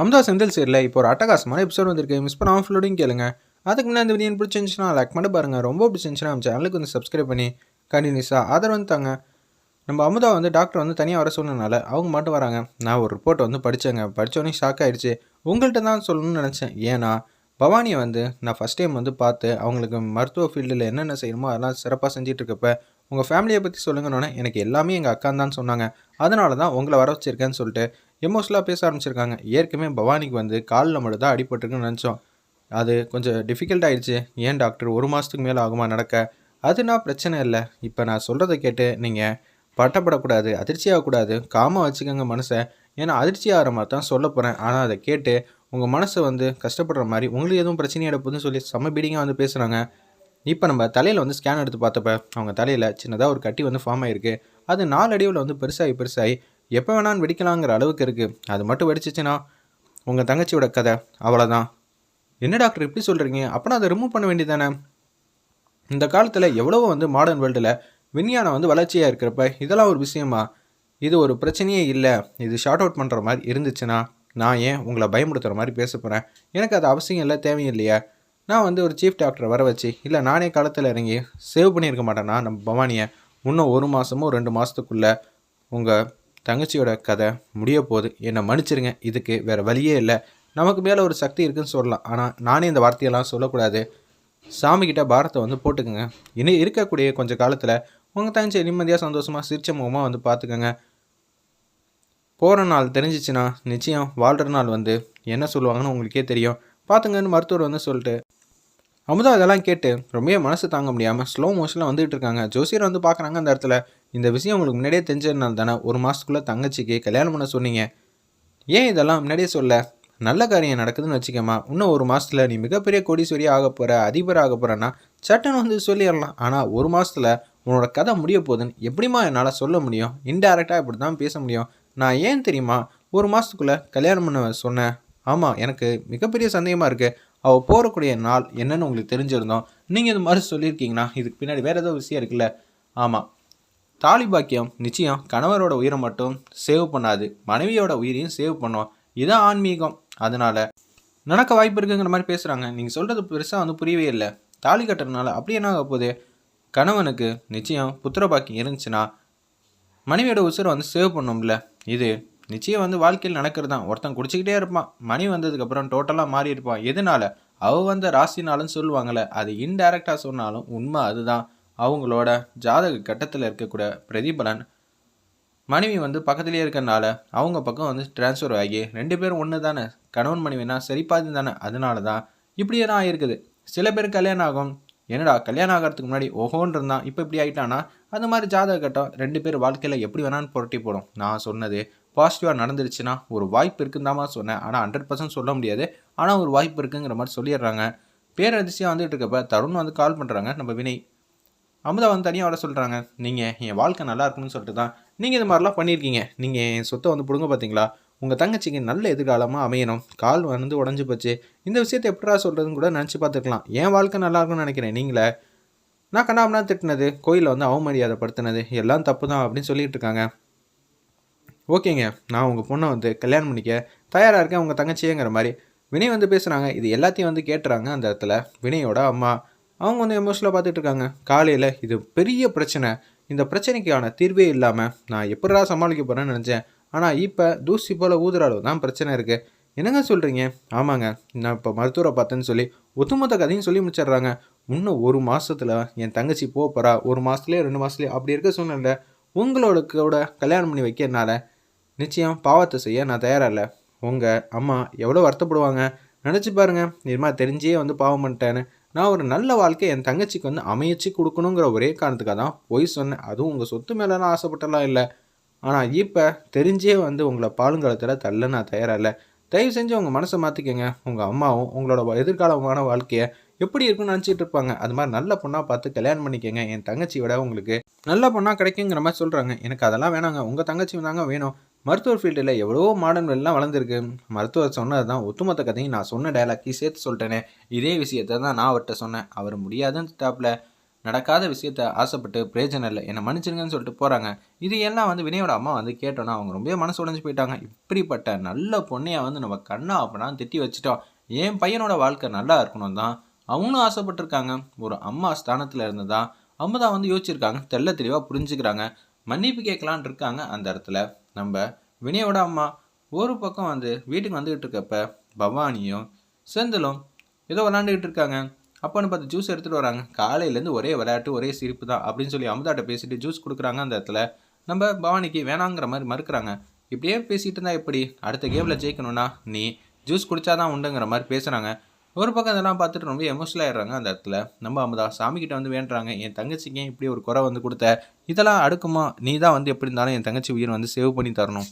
அமுதா செந்தில் சேரில் இப்போ ஒரு அட்டகாசமான எபிசோட் வந்திருக்கு. மிஸ் பண்ணாமல் ஃபுல்லோடையும் கேளுங்க. அதுக்கு முன்னாடி இந்த வீடியோ பிடிச்சிருந்துச்சுன்னா லைக் பண்ணி பாருங்கள் ரொம்ப பிடிச்சிருந்துச்சுன்னா நம்ம சேனலுக்கு வந்து சப்ஸ்கிரைப் பண்ணி கண்டினியூஸாக ஆதரவு வந்து தாங்க. நம்ம அமுதா வந்து டாக்டர் வந்து தனியாக வர சொன்னனால அவங்க மட்டும் வராங்க. நான் ஒரு ரிப்போர்ட் வந்து படித்தேங்க படித்தோடனே ஷாக் ஆகிடுச்சு உங்கள்கிட்ட தான் சொல்லணும்னு நினச்சேன். ஏன்னா பவானியை வந்து நான் ஃபஸ்ட் டைம் வந்து பார்த்து அவங்களுக்கு மருத்துவ ஃபீல்டில் என்னென்ன செய்யணுமோ அதெல்லாம் சிறப்பாக செஞ்சிட்ருக்கப்ப உங்கள் ஃபேமிலியை பற்றி சொல்லுங்கன்னொன்னே எனக்கு எல்லாமே எங்கள் அக்கா தான் சொன்னாங்க. அதனால தான் உங்களை வர வச்சுருக்கேன்னு சொல்லிட்டு எமோஷனலாக பேச ஆரம்பிச்சிருக்காங்க. ஏற்கனவே பவானிக்கு வந்து காலில் மட்டும் தான் அடிபட்டிருக்குன்னு நினச்சோம். அது கொஞ்சம் டிஃபிகல்ட் ஆயிடுச்சு. ஏன் டாக்டர் ஒரு மாதத்துக்கு மேலே ஆகுமா நடக்க? அதுனா பிரச்சனை இல்லை. இப்போ நான் சொல்கிறத கேட்டு நீங்கள் பட்டப்படக்கூடாது அதிர்ச்சி ஆகக்கூடாது காமாக வச்சுக்கோங்க மனசை. ஏன்னா அதிர்ச்சி ஆகிற மாதிரி தான் சொல்ல போகிறேன் ஆனால் அதை கேட்டு உங்கள் மனசை வந்து கஷ்டப்படுற மாதிரி உங்களுக்கு எதுவும் பிரச்சனை போதுன்னு சொல்லி செம்ம பீடிங்காக வந்து பேசுகிறாங்க இப்போ நம்ம தலையில் வந்து ஸ்கேன் எடுத்து பார்த்தப்ப அவங்க தலையில் சின்னதாக ஒரு கட்டி வந்து ஃபார்ம் ஆகிருக்கு அது நாலு அடிவில் வந்து பெருசாகி பெருசாகி எப்போ வேணாலும் வெடிக்கலாங்கிற அளவுக்கு இருக்குது அது மட்டும் வெடிச்சிச்சுன்னா உங்கள் தங்கச்சியோட கதை அவ்வளோதான் என்ன டாக்டர் இப்படி சொல்கிறீங்க அப்போனா அதை ரிமூவ் பண்ண வேண்டியதானே இந்த காலத்தில் எவ்வளவோ வந்து மாடர்ன் வேர்ல்டில் விஞ்ஞானம் வந்து வளர்ச்சியாக இருக்கிறப்ப இதெல்லாம் ஒரு விஷயமா? இது ஒரு பிரச்சனையே இல்லை. இது ஷார்ட் அவுட் பண்ணுற மாதிரி இருந்துச்சுன்னா நான் ஏன் உங்களை பயமுடுத்துகிற மாதிரி பேச போகிறேன் எனக்கு அது அவசியம் இல்லை தேவையில்லையா. நான் வந்து ஒரு சீஃப் டாக்டரை வர வச்சு இல்லை நானே காலத்தில் இறங்கி சேவ் பண்ணியிருக்க மாட்டேன்னா நம்ம பவானியை இன்னும் ஒரு மாதமோ ரெண்டு மாதத்துக்குள்ளே உங்கள் தங்கச்சியோட கதை முடிய போகுது. என்னை மன்னிச்சிருங்க இதுக்கு வேறு வழியே இல்லை. நமக்கு மேலே ஒரு சக்தி இருக்குன்னு சொல்லலாம். ஆனால் நானே இந்த வார்த்தையெல்லாம் சொல்லக்கூடாது. சாமிக்கிட்ட பாரத்தை வந்து போட்டுக்கோங்க. இனி இருக்கக்கூடிய கொஞ்சம் காலத்தில் உங்கள் தங்கச்சி நிம்மதியாக சந்தோஷமாக சிரிச்ச முகமாக வந்து பார்த்துக்கோங்க போகிற நாள் தெரிஞ்சிச்சுன்னா நிச்சயம் வாழ்கிற நாள் வந்து என்ன சொல்லுவாங்கன்னு உங்களுக்கே தெரியும். பார்த்துங்கன்னு மருத்துவர் வந்து சொல்லிட்டு அமுதா அதெல்லாம் கேட்டு ரொம்பவே மனசு தாங்க முடியாமல் ஸ்லோ மோஷனில் வந்துகிட்டு இருக்காங்க. ஜோசியர் வந்து பார்க்குறாங்க அந்த இடத்துல. இந்த விஷயம் உங்களுக்கு முன்னாடியே தெரிஞ்சதுனால தானே ஒரு மாதத்துக்குள்ளே தங்கச்சிக்கு கல்யாணம் பண்ண சொன்னீங்க. ஏன் இதெல்லாம் முன்னாடியே சொல்ல நல்ல காரியம் நடக்குதுன்னு வச்சுக்கோமா. இன்னும் ஒரு மாதத்தில் நீ மிகப்பெரிய கோடீஸ்வரி ஆக போகிற அதிபர் ஆக போகிறேன்னா சட்டன் வந்து சொல்லிடலாம். ஆனால் ஒரு மாதத்தில் உன்னோட கதை முடிய போகுதுன்னு எப்படிம்மா என்னால் சொல்ல முடியும்? இன்டைரக்டாக இப்படி தான் பேச முடியும். நான் ஏன் தெரியுமா? ஒரு மாதத்துக்குள்ளே கல்யாணம் பண்ண சொன்னேன். ஆமாம் எனக்கு மிகப்பெரிய சந்தேகமாக இருக்குது அவள் போகக்கூடிய நாள் என்னன்னு உங்களுக்கு தெரிஞ்சிருந்தோம். நீங்கள் இது மாதிரி சொல்லியிருக்கீங்கன்னா இதுக்கு பின்னாடி வேறு ஏதோ விஷயம் இருக்குல்ல? ஆமாம் தாலி பாக்கியம் நிச்சயம் கணவரோட உயிரை மட்டும் சேவ் பண்ணாது. மனைவியோட உயிரையும் சேவ் பண்ணும். இதான் ஆன்மீகம். அதனால் நடக்க வாய்ப்பு இருக்குங்கிற மாதிரி பேசுகிறாங்க நீங்கள் சொல்கிறது பெருசாக வந்து புரியவே இல்லை. தாலி கட்டுறதுனால அப்படி என்ன ஆக போகுது? கணவனுக்கு நிச்சயம் புத்திர பாக்கியம் இருந்துச்சுன்னா மனைவியோட உசுரை வந்து சேவ் பண்ணும்ல? இது நிச்சயம் வந்து வாழ்க்கையில் நடக்கிறது தான் ஒருத்தன் குடிச்சிக்கிட்டே இருப்பான். மணி வந்ததுக்கப்புறம் டோட்டலாக மாறி இருப்பான். எதனால? அவ வந்த ராசினாலும் சொல்லுவாங்கள்ல அது இன்டைரக்டாக சொன்னாலும் உண்மை அதுதான். அவங்களோட ஜாதக கட்டத்தில் இருக்கக்கூடிய பிரதிபலன் மனைவி வந்து பக்கத்துலேயே இருக்கறனால அவங்க பக்கம் வந்து ட்ரான்ஸ்ஃபர் ஆகி ரெண்டு பேரும் ஒன்று தானே கணவன் மனைவினா சரிப்பாதி தானே அதனால தான்? இப்படியே தான் ஆகிருக்குது சில பேர் கல்யாணம் ஆகும். என்னடா கல்யாணம் ஆகிறதுக்கு முன்னாடி ஓஹோன்னு இருந்தான். இப்போ இப்படி ஆகிட்டானா அந்த மாதிரி ஜாதக கட்டம் ரெண்டு பேர் வாழ்க்கையில் எப்படி வேணாலும் புரட்டி போடும். நான் சொன்னது பாசிட்டிவாக நடந்துருச்சுன்னா ஒரு வாய்ப்பு இருக்குன்னு சொன்னேன். ஆனால் ஹண்ட்ரட் பர்சன்ட் சொல்ல முடியாது. ஆனால் ஒரு வாய்ப்பு இருக்குங்கிற மாதிரி சொல்லிடுறாங்க. பேரதிசயம் வந்துட்டு இருக்கப்ப தருண் வந்து கால் பண்ணுறாங்க நம்ம வினை அமுதா வந்து தனியாக வர சொல்கிறாங்க நீங்கள் என் வாழ்க்கை நல்லா இருக்கணும்னு சொல்லிட்டு தான் நீங்கள் இது மாதிரிலாம் பண்ணியிருக்கீங்க. நீங்கள் என் சொத்தை வந்து பிடுங்க பார்த்தீங்களா உங்கள் தங்கச்சிக்கு நல்ல எதிர்காலமாக அமையணும். கால் வந்து உடஞ்சி போச்சு. இந்த விஷயத்தை எப்படா சொல்கிறதுன்னு கூட நினச்சி பார்த்துக்கலாம் என் வாழ்க்கை நல்லா இருக்கும்னு நினைக்கிறேன். நீங்களே நான் கண்ணாமனா திட்டினது கோயிலில் வந்து அவமரியாதை படுத்தினது எல்லாம் தப்பு தான் அப்படின்னு சொல்லிட்டு இருக்காங்க. ஓகேங்க நான் உங்கள் பொண்ணை வந்து கல்யாணம் பண்ணிக்க தயாராக இருக்கேன் உங்கள் தங்கச்சிங்கிற மாதிரி. வினய் வந்து பேசுகிறாங்க இது எல்லாத்தையும் வந்து கேட்டுறாங்க அந்த இடத்துல. வினயோட அம்மா அவங்க வந்து எமோஷனலாக பார்த்துட்டு இருக்காங்க. காலையில் இது பெரிய பிரச்சனை. இந்த பிரச்சனைக்கான தீர்வே இல்லாமல் நான் எப்படா சமாளிக்க போகிறேன்னு நினச்சேன். ஆனால் இப்போ தூசி போல் ஊதுற அளவு தான் பிரச்சனை இருக்குது என்னங்க சொல்கிறீங்க ஆமாங்க நான் இப்போ மருத்துவரை பார்த்தேன்னு சொல்லி ஒத்துமொத்த கதையும் சொல்லி முடிச்சிடுறாங்க. இன்னும் ஒரு மாதத்தில் என் தங்கச்சி போக போகிறா ஒரு மாதத்துலேயே ரெண்டு மாதத்துலேயே அப்படி இருக்க சூழ்நிலை உங்களோட கூட கல்யாணம் பண்ணி வைக்கிறனால நிச்சயம் பாவத்தை செய்ய நான் தயாராக இல்லை உங்கள் அம்மா எவ்வளோ வருத்தப்படுவாங்க. நினச்சி பாருங்கள் இது தெரிஞ்சே வந்து பாவம் பண்ணிட்டேன்னு. நான் ஒரு நல்ல வாழ்க்கை என் தங்கச்சிக்கு வந்து அமைச்சு கொடுக்கணுங்கிற ஒரே காரணத்துக்காக தான் பொய் சொன்னேன். அதுவும் உங்கள் சொத்து மேலாம் ஆசைப்பட்டலாம் இல்லை. ஆனால் இப்போ தெரிஞ்சே வந்து உங்களை பாலுங்காலத்தில் தள்ள நான் தயாராக இல்லை தயவு செஞ்சு உங்கள் மனசை மாற்றிக்கோங்க உங்கள் அம்மாவும் உங்களோட எதிர்காலமான வாழ்க்கையை எப்படி இருக்குன்னு நினச்சிட்டு இருப்பாங்க. அது மாதிரி நல்ல பொண்ணாக பார்த்து கல்யாணம் பண்ணிக்கங்க. என் தங்கச்சி விட உங்களுக்கு நல்ல பொண்ணாக கிடைக்குங்கிற மாதிரி சொல்கிறாங்க எனக்கு அதெல்லாம் வேணாங்க. உங்கள் தங்கச்சி தாங்க வேணும். மருத்துவ ஃபீல்டில் எவ்வளோ மாடர்ன்லாம் வளர்ந்துருக்கு. மருத்துவர் சொன்னது தான் ஒத்துமொத்த கதையும் நான் சொன்ன டைலாக்கி சேர்த்து சொல்லிட்டேனே. இதே விஷயத்த தான் நான் அவர்கிட்ட சொன்னேன். அவர் முடியாதுன்னு தாப்பில் நடக்காத விஷயத்த ஆசைப்பட்டு பிரயோஜனம் இல்லை. என்னை மன்னிச்சிருங்கன்னு சொல்லிட்டு போகிறாங்க இது எல்லாம் வந்து வினயோட அம்மா வந்து கேட்டோன்னா அவங்க ரொம்ப மனசு உடைஞ்சு போயிட்டாங்க. இப்படிப்பட்ட நல்ல பொண்ணையை வந்து நம்ம கண்ணா அப்படின்னா திட்டி வச்சுட்டோம். என் பையனோட வாழ்க்கை நல்லா இருக்கணும் தான் அவங்களும் ஆசைப்பட்டிருக்காங்க. ஒரு அம்மா ஸ்தானத்தில் இருந்து தான் அமுதா வந்து யோசிச்சிருக்காங்க. தெல்ல தெளிவாக புரிஞ்சுக்கிறாங்க. மன்னிப்பு கேட்கலான் இருக்காங்க அந்த இடத்துல. நம்ம வினயோட அம்மா ஒரு பக்கம் வந்து வீட்டுக்கு வந்துக்கிட்டு இருக்கப்ப பவானியும் செந்திலும் ஏதோ விளாண்டுக்கிட்டு இருக்காங்க. அப்போன்னு பார்த்து ஜூஸ் எடுத்துகிட்டு வராங்க. காலையிலேருந்து ஒரே விளையாட்டு ஒரே சிரிப்பு தான் அப்படின்னு சொல்லி அமுதாட்ட பேசிட்டு ஜூஸ் கொடுக்குறாங்க அந்த இடத்துல. நம்ம பவானிக்கு வேணாங்கிற மாதிரி மறுக்கிறாங்க. இப்படியே பேசிகிட்டு இருந்தால் எப்படி? அடுத்த கேமில் ஜெயிக்கணும்னா நீ ஜூஸ் குடித்தாதான் உண்டுங்கிற மாதிரி பேசுகிறாங்க ஒரு பக்கம் இதெல்லாம் பார்த்துட்டு ரொம்ப எமோஷனல் ஆயிடுறாங்க அந்த இடத்துல. நம்ம அமுதா சாமிக்கிட்ட வந்து வேண்டுறாங்க என் தங்கச்சிக்கு ஏன் இப்படி ஒரு குறை வந்து கொடுத்த? இதெல்லாம் அடுக்குமா? நீ தான் வந்து எப்படி இருந்தாலும் என் தங்கச்சி உயிர் வந்து சேவ் பண்ணி தரணும்.